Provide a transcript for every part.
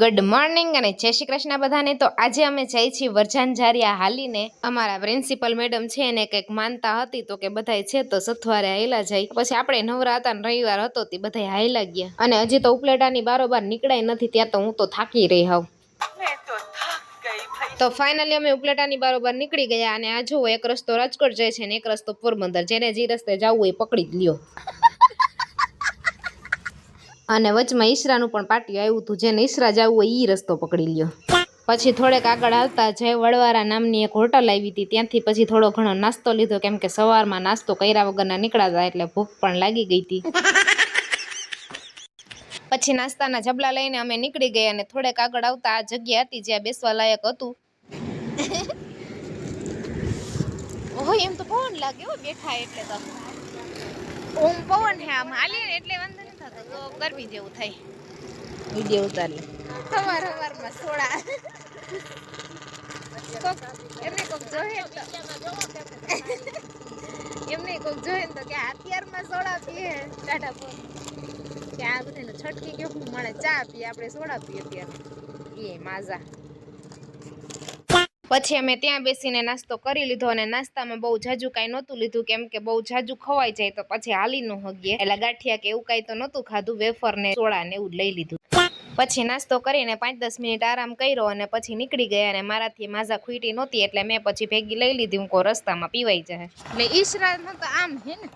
Good morning અને જય શ્રી કૃષ્ણ બધાને. તો આજે અમે જઈ છીએ વરજાન જારિયા હાલીને. અમારા પ્રિન્સિપલ મેડમ છે એને કંઈક માનતા હતી તો કે બધાય છે તો સથવારે હાયલા જાય. પછી આપણે નવરા હતા ને રવિવાર હતો તે બધાય હાયલા ગયા. અને હજી તો ઉપલેટાની બારોબાર નીકળાય નથી ત્યાં તો હું તો થાકી રહી હાવ તો ફાઇનલી અમે ઉપલેટાની બારોબાર નીકળી ગયા અને આ જુઓ એક રસ્તો રાજકોટ જાય છે ને એક રસ્તો પોરબંદર. જેને જે રસ્તે જવું એ પકડી જ લ્યો. અને વચમાં ઈશરાનું પણ પાટિયું આવ્યું હતું. જેને ઈશરા જવું હોય એ રસ્તો પકડી લ્યો. પછી થોડેક આગળ આવતા જય વડવારા નામની એક હોટલ આવી હતી. ત્યાંથી પછી થોડો ઘણો નાસ્તો લીધો. કેમ કે સવારમાં નાસ્તો કર્યા વગરના નીકળ્યા એટલે ભૂખ પણ લાગી ગઈ હતી. પછી નાસ્તાના જબલા લઈને અમે નીકળી ગયા અને થોડેક આગળ આવતા આ જગ્યા હતી જ્યાં બેસવા લાયક હતું. એમ તો પવન લાગે બેઠા એટલે તો. ઓમ પવન હે આમ. હાલે એટલે વાંધો થતો તો ગરમી જેવું થાય. વીડિયો ઉતારી સવાર સવારમાં સોડા. કોક એમને કોક જોહે તો એમને કોક જોહે ને તો કે અત્યારમાં સોડા પીએ ટાટા પર. કે આ બધાને છટકી ગયો હું મળે ચા પીએ આપણે સોડા પીએ અત્યારે. એ માઝા પછી અમે ત્યાં બેસીને નાસ્તો કરી લીધો અને નાસ્તામાં બહુ જાજુ કાંઈ નહોતું લીધું કેમ કે બહુ જાજુ ખવાઈ જાય તો પછી હાલી ન હગીએ એટલે ગાંઠિયા કે એવું કાંઈ તો નહોતું ખાધું વેફર ને સોડા ને એવું લઈ લીધું. પછી નાસ્તો કરીને પાંચ દસ મિનિટ આરામ કર્યો અને પછી નીકળી ગયા અને મારાથી માઝા ખૂટી નહોતી એટલે મેં પછી ભેગી લઈ લીધી હું કોઈ રસ્તામાં પીવાઈ જાય એટલે ઈશરા તો આમ હે ને?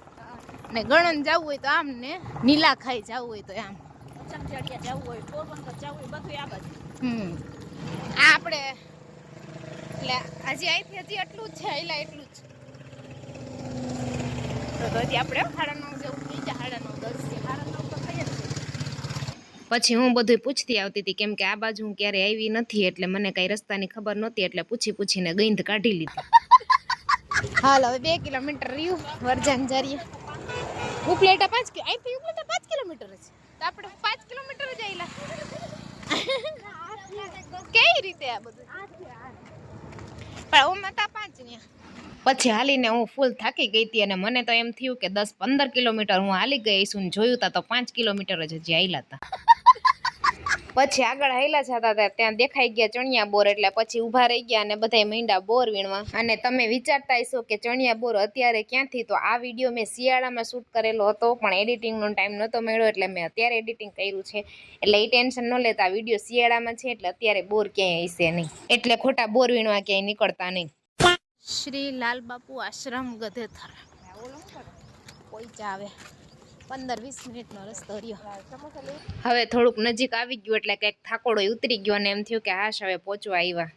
ને ગણન જવું હોય તો આમ ને નીલા ખાઈ જવું હોય તો આમ હમ. આ આપણે એટલે હજી અહીંથી હજી એટલું જ છે આઈલા એટલું જ. તો તો હજી આપણે સાડા નવ જેવું થઈ જાય સાડા નવ દસ છે સાડા નવ તો થઈ જ પછી હું બધું પૂછતી આવતી હતી કેમ કે આ બાજુ હું ક્યારે આવી નથી એટલે મને કઈ રસ્તાની ખબર નહોતી એટલે પૂછી પૂછીને ગંધ કાઢી લીધી. હાલ હવે બે કિલોમીટર રહ્યું વરજાન જરીએ. ઉપલેટા પાંચ કિલો અહીંથી ઉપલેટા પાંચ કિલોમીટર જ. તો આપણે પાંચ કિલોમીટર જ આવેલા કઈ રીતે આ બધું? પણ ઓમાં તા પાંચ પછી હાલીને હું ફૂલ થાકી ગઈ હતી અને મને તો એમ થયું કે દસ પંદર કિલોમીટર હું હાલી ગઈ છું જોયું તા તો પાંચ કિલોમીટર જ હજી હાલ્યા હતા પછી આગળ હાલ્યા જતા હતા ત્યાં દેખાઈ ગયા ચણિયા બોર એટલે પછી ઊભા રહી ગયા અને બધા મીંડા બોર વીણવા. અને તમે વિચારતા હશો કે ચણિયા બોર અત્યારે ક્યાંથી? તો આ વીડિયો મેં શિયાળામાં શૂટ કરેલો હતો પણ એડિટિંગનો ટાઈમ નહોતો મળ્યો એટલે મેં અત્યારે એડિટિંગ કર્યું છે. એટલે એ ટેન્શન ન લેતા વીડિયો શિયાળામાં છે એટલે અત્યારે બોર ક્યાંય હશે નહીં. એટલે ખોટા બોર વીણવા ક્યાંય નીકળતા નહીં. શ્રી લાલ બાપુ આશ્રમ ગધેથર. કોઈ આવે. પંદર વીસ મિનિટનો રસ્તો રહ્યો. હવે થોડુંક નજીક આવી ગયું એટલે કંઈક થાકોડો ઉતરી ગયો અને એમ થયું કે હાશ હવે પહોંચવા આવ્યા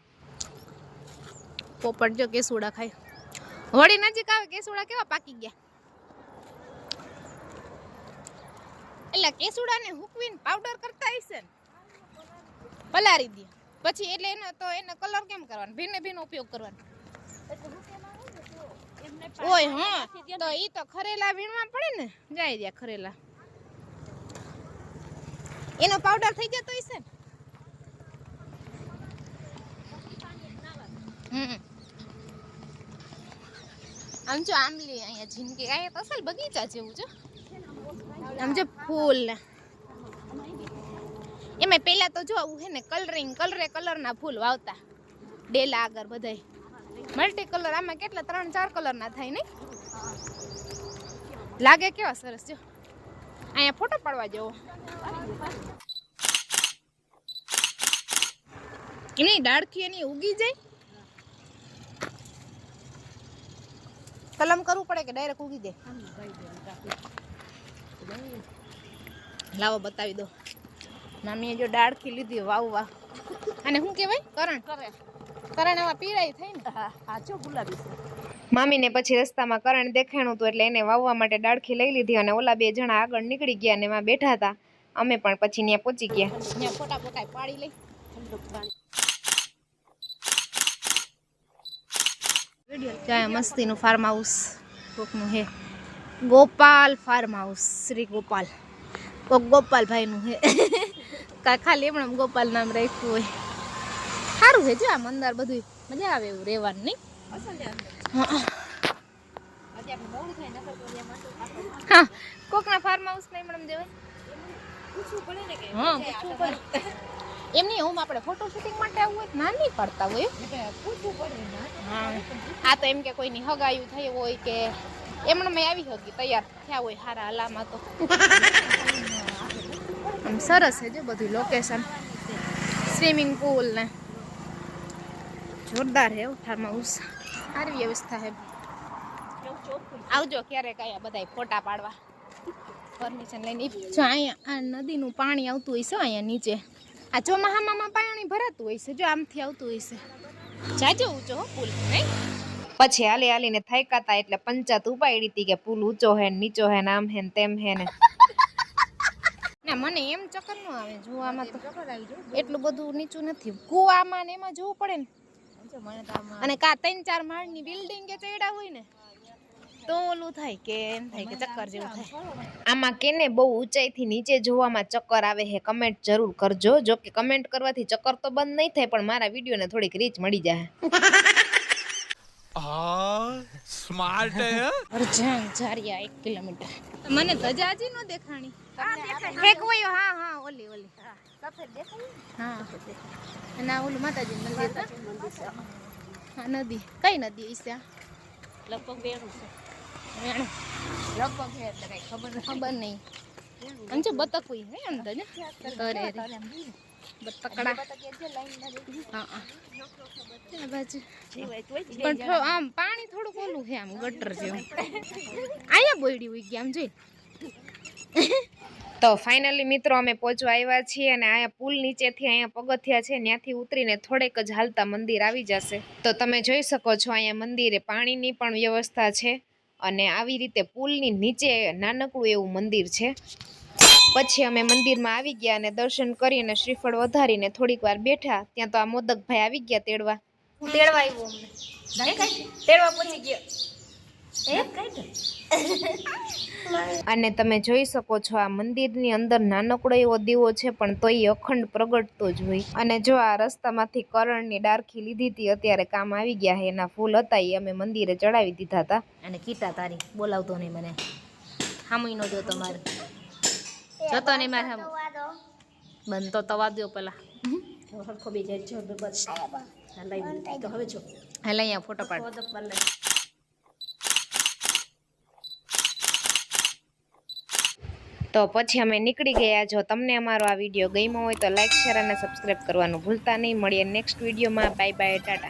પોપટ જો કેસુડા ખાય. વળી નજીક આવે કેસુડા કેવા પાકી ગયા? એટલે કેસુડાને હુકવીને પાવડર કરતા હશે ને? પલારી દે. પછી એટલે એનો તો એનો કલર કેમ કરવાનો? ભીને ભીનો ઉપયોગ કરવાનો. ઓય હા. તો ઈ તો ખરેલા વીણવા પડે ને. જાય રહ્યા ખરેલા. એનો પાવડર થઈ જતો હશે છે હમ આમ જો આમલી અહીંયા જિંદગી. અહીંયા તો અસલ બગીચા જેવું છે. આમ જો ફૂલ. ને એમાં પેલા તો જો આવું હે ને કલરિંગ કલરે કલરના ફૂલ વાવતા. ડેલા આગળ બધાય. મલ્ટી કલર આમાં કેટલા? ત્રણ, ચાર કલર ના થાય નહીં? લાગે કેવા સરસ, જો. અહીંયા ફોટો પાડવા જેવો. એની ડાળખી એની ઉગી જાય? કલમ કરવું પડે કે ડાયરેક્ટ ઉગી જાય? લાવો, બતાવી દો. મામીએ જો ડાળખી લીધી વાવવા અને શું કહેવાય? કરણ. કરણ. એમાં પીરાઈ થઈ ને. હા જો ગુલાબી છે. મામીને પછી રસ્તામાં કરણ દેખાણું હતું એટલે એને વાવવા માટે ડાળખી લઈ લીધી અને ઓલા બે જણા આગળ નીકળી ગયા અને એમાં બેઠા હતા. અમે પણ પછી ત્યાં પહોંચી ગયા. ત્યાં ફોટા ફોટા પાડી લઈ. ત્યાં મસ્તીનું ફાર્મ હાઉસ કોકનું હે? Gopal farm house Shri Gopal. કોક ગોપાલભાઈનું હે. કાંઈ ખાલી એમણે ગોપાલ નામ રાખ્યું હોય. સારું છે જો આમ અંદર બધું મજા આવે એવું રહેવાનું નહીં? હા. કોકના ફાર્મ હાઉસ નહીં મેડમ જેવાય પૂછવું પડે ને કે હા, પૂછવું પડે. એમની હું આપણે ફોટો શૂટિંગ માટે આવું હોય ના નહીં પડતા હોય આ તો એમ કે કોઈની હગાયું થઈ હોય કે એમણે મેં આવી હગી તૈયાર થયા હોય સારા હલામાં તો. સરસ છે જો બધું લોકેશન સ્વિમિંગ પુલ ને. જોરદાર હે હાઉસ સારી વ્યવસ્થા હે. આવજો ક્યારેક અહીંયા બધાય ફોટા પાડવા. પરમિશન લઈને જો અહીંયા આ નદીનું પાણી આવતું હોય છે અહીંયા નીચે. આ ચોમાહામાં પાણી ભરાતું હોય છે જો આમથી આવતું હોય છે. જાજો ઊંચો હો પુલ નહીં? પછી હાલી હાલીને થાયકાતા એટલે પંચાયત ઉપાડી હતી કે પુલ ઊંચો હે ને નીચો હે ને આમ હે ને તેમ હે ને. ના મને એમ ચક્કર ન આવે જોવામાં તો. એટલું બધું નીચું નથી. કુવામાં ને એમાં જોવું પડે ને. અને કા ત્રણ ચાર માળની બિલ્ડિંગ કે ચડ્યા હોય ને તો ઓલું થાય કે એમ થાય કે ચક્કર જેવું થાય. આમાં કેને બહુ ઊંચાઈથી નીચે જોવામાં ચક્કર આવે છે કમેન્ટ જરૂર કરજો. જો કે કમેન્ટ કરવાથી ચક્કર તો બંધ નહીં થાય પણ મારા વિડીયોને થોડીક રીચ મળી જાય. સ્માર્ટ હે અરજાણ જારિયા એક કિલોમીટર. મને ધજાજી નો દેખાણી. હા હા. ઓલી ઓલી. હા. અને આ ઓલું માતાજી મંદિર તો? હા. નદી. કઈ નદી ઈ છે? લગભગ બેનું છે. વેણું. લગભગ હે એટલે કઈ ખબર ખબર નહીં. આમ જો બતક હોય હે અંદર ને અરે રે બતકડા. હા હા. બાજુ. પણ આમ પાણી થોડુંક ઓલું છે આમ ગટર જેવું. અહીંયા બોયડી હોય ગયા આમ જોઈ. તો ફાઇનલી મિત્રો અમે પહોંચવા આવ્યા છીએ અને અહીંયા પુલ નીચેથી અહીંયા પગથિયા છે ત્યાંથી ઉતરીને થોડેક જ હાલતા મંદિર આવી જશે. તો તમે જોઈ શકો છો અહીંયા મંદિરે પાણીની પણ વ્યવસ્થા છે અને આવી રીતે પુલની નીચે નાનકડું એવું મંદિર છે. પછી અમે મંદિરમાં આવી ગયા અને દર્શન કરીને શ્રીફળ વધારીને થોડીક વાર બેઠા. ત્યાં તો આ મોદકભાઈ આવી ગયા તેડવા. તેડવા આવ્યો તેડવા પહોંચી ગયો. અને તમે જોઈ શકો છો આ મંદિરની અંદર નાનકડો એવો દીવો છે પણ તોય અખંડ પ્રગટતો જ હોય. અને જો આ રસ્તામાંથી કરણની ડારખી લીધી હતી અત્યારે કામ આવી ગયા છે એના ફૂલ હતા એ અમે મંદિરે ચડાવી દીધા હતા. અને કીટા તારી બોલાવતો નહીં મને. હામુય નો જો તમારે જતો નહીં મારે હામું બંધ તો તવા દો પેલા. હરખો બે જાય જો બસ. હવે જો. હાલ અહીંયા ફોટો પાડ પદ પર લઈ તો પછી અમે નીકળી ગયા. જો તમને અમારો આ વીડિયો ગમ્યો હોય તો લાઇક શેર અને સબસ્ક્રાઈબ કરવાનું ભૂલતા નહીં. મળીએ નેક્સ્ટ વિડીયોમાં. Bye bye tata.